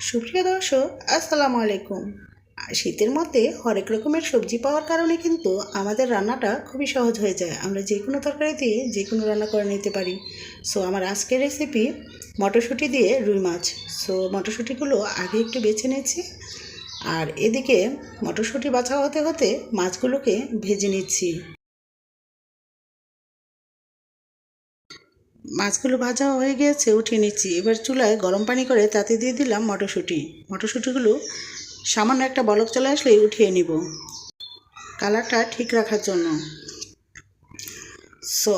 সুপ্রিয় দর্শক, আসসালামু আলাইকুম। শীতের মধ্যে হরেক রকমের সবজি পাওয়ার কারণে কিন্তু আমাদের রান্নাটা খুবই সহজ হয়ে যায়। আমরা যে কোনো তরকারি দিয়ে যে কোনো রান্না করে নিতে পারি। সো আমার আজকের রেসিপি মটরশুঁটি দিয়ে রুই মাছ। সো মটরশুঁটিগুলো আগে একটু বেছে নিয়েছি। আর এদিকে মটরশুঁটি বাছা হতে হতে মাছগুলোকে ভেজে নিচ্ছি। মাছগুলো ভাজা হয়ে গিয়েছে উঠিয়ে নিচ্ছি। এবার চুলায় গরম পানি করে তাতে দিয়ে দিলাম মটরশুঁটি। মটরশুঁটিগুলো সামান্য একটা বলক চলে আসলেই উঠিয়ে নিব। কালারটা ঠিক রাখার জন্য। সো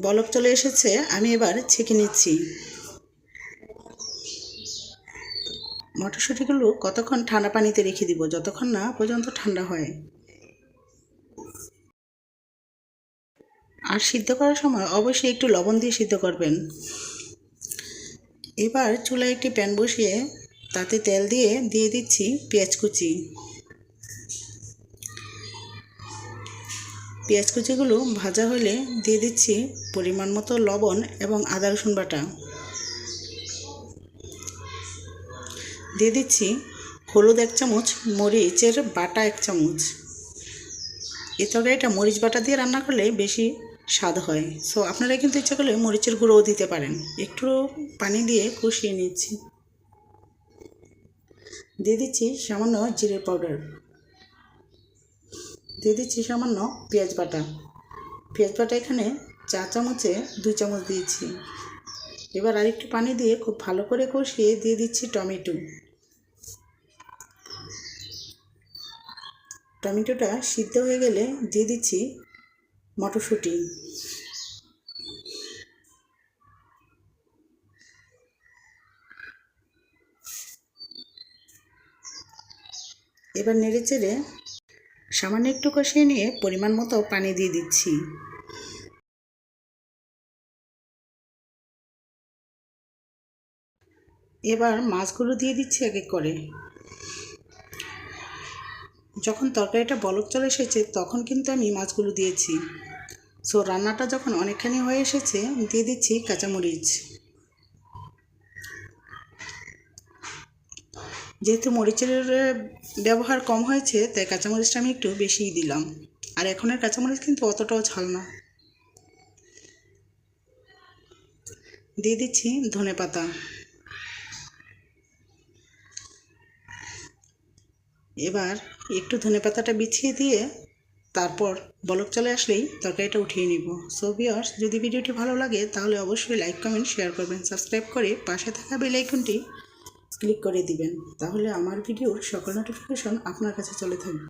বলক চলে এসেছে, আমি এবার ছেঁকে নিচ্ছি। মটরশুঁটিগুলো কতক্ষণ ঠান্ডা পানিতে রেখে দিব? যতক্ষণ না পর্যন্ত ঠান্ডা হয়। আর সিদ্ধ করার সময় অবশ্যই একটু লবণ দিয়ে সিদ্ধ করবেন। এবার চুলায় একটি প্যান বসিয়ে তাতে তেল দিয়ে দিয়ে দিচ্ছি পেঁয়াজ কুচি। পেঁয়াজ কুচিগুলো ভাজা হলে দিয়ে দিচ্ছি পরিমাণ মতো লবণ এবং আদা, রসুন বাটা। দিয়ে দিচ্ছি হলুদ এক চামচ, মরিচের বাটা এক চামচ। এ তরকারিটা মরিচ বাটা দিয়ে রান্না করলে বেশি স্বাদ হয়। সো আপনারা কিন্তু ইচ্ছা করলে মরিচের গুঁড়োও দিতে পারেন। একটু পানি দিয়ে কষিয়ে নিচ্ছি। দিয়ে দিচ্ছি সামান্য জিরে পাউডার দিয়ে দিচ্ছি সামান্য পেঁয়াজ বাটা। পেঁয়াজ বাটা এখানে চা চামচে দুই চামচ দিয়েছি। এবার আরেকটু পানি দিয়ে খুব ভালো করে কষিয়ে দিয়ে দিচ্ছি টমেটো। টমেটোটা সিদ্ধ হয়ে গেলে দিয়ে দিচ্ছি মটরশুঁটি। এবার নেড়ে চেড়ে সামান্য একটু কষিয়ে নিয়ে পরিমাণ মতো পানি দিয়ে দিচ্ছি। এবার মাছগুলো দিয়ে দিচ্ছি এক এক করে। যখন তরকারিটা বলক চলে এসেছে, তখন কিন্তু আমি মাছগুলো দিয়েছি। সো রান্নাটা যখন অনেকখানি হয়ে এসেছে, দিয়ে দিচ্ছি কাঁচামরিচ। যেহেতু মরিচের ব্যবহার কম হয়েছে, তাই কাঁচামরিচটা আমি একটু বেশিই দিলাম। আর এখনের কাঁচামরিচ কিন্তু অতটাও ঝাল না। দিয়ে দিচ্ছি ধনে পাতা এবার একটু ধনে পাতাটা বিছিয়ে দিয়ে তারপর বলক চলে আসলেই তরকারিটা উঠিয়ে নিব। সো ভিওর্স যদি ভিডিওটি ভালো লাগে, তাহলে অবশ্যই লাইক কমেন্ট শেয়ার করবেন। সাবস্ক্রাইব করে পাশে থাকা বেল আইকনটি ক্লিক করে দিবেন। তাহলে আমার ভিডিওর সকল নোটিফিকেশন আপনার কাছে চলে থাকবে।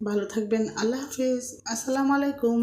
ভালো থাকবেন। আল্লাহ হাফিজ। আসসালামু আলাইকুম।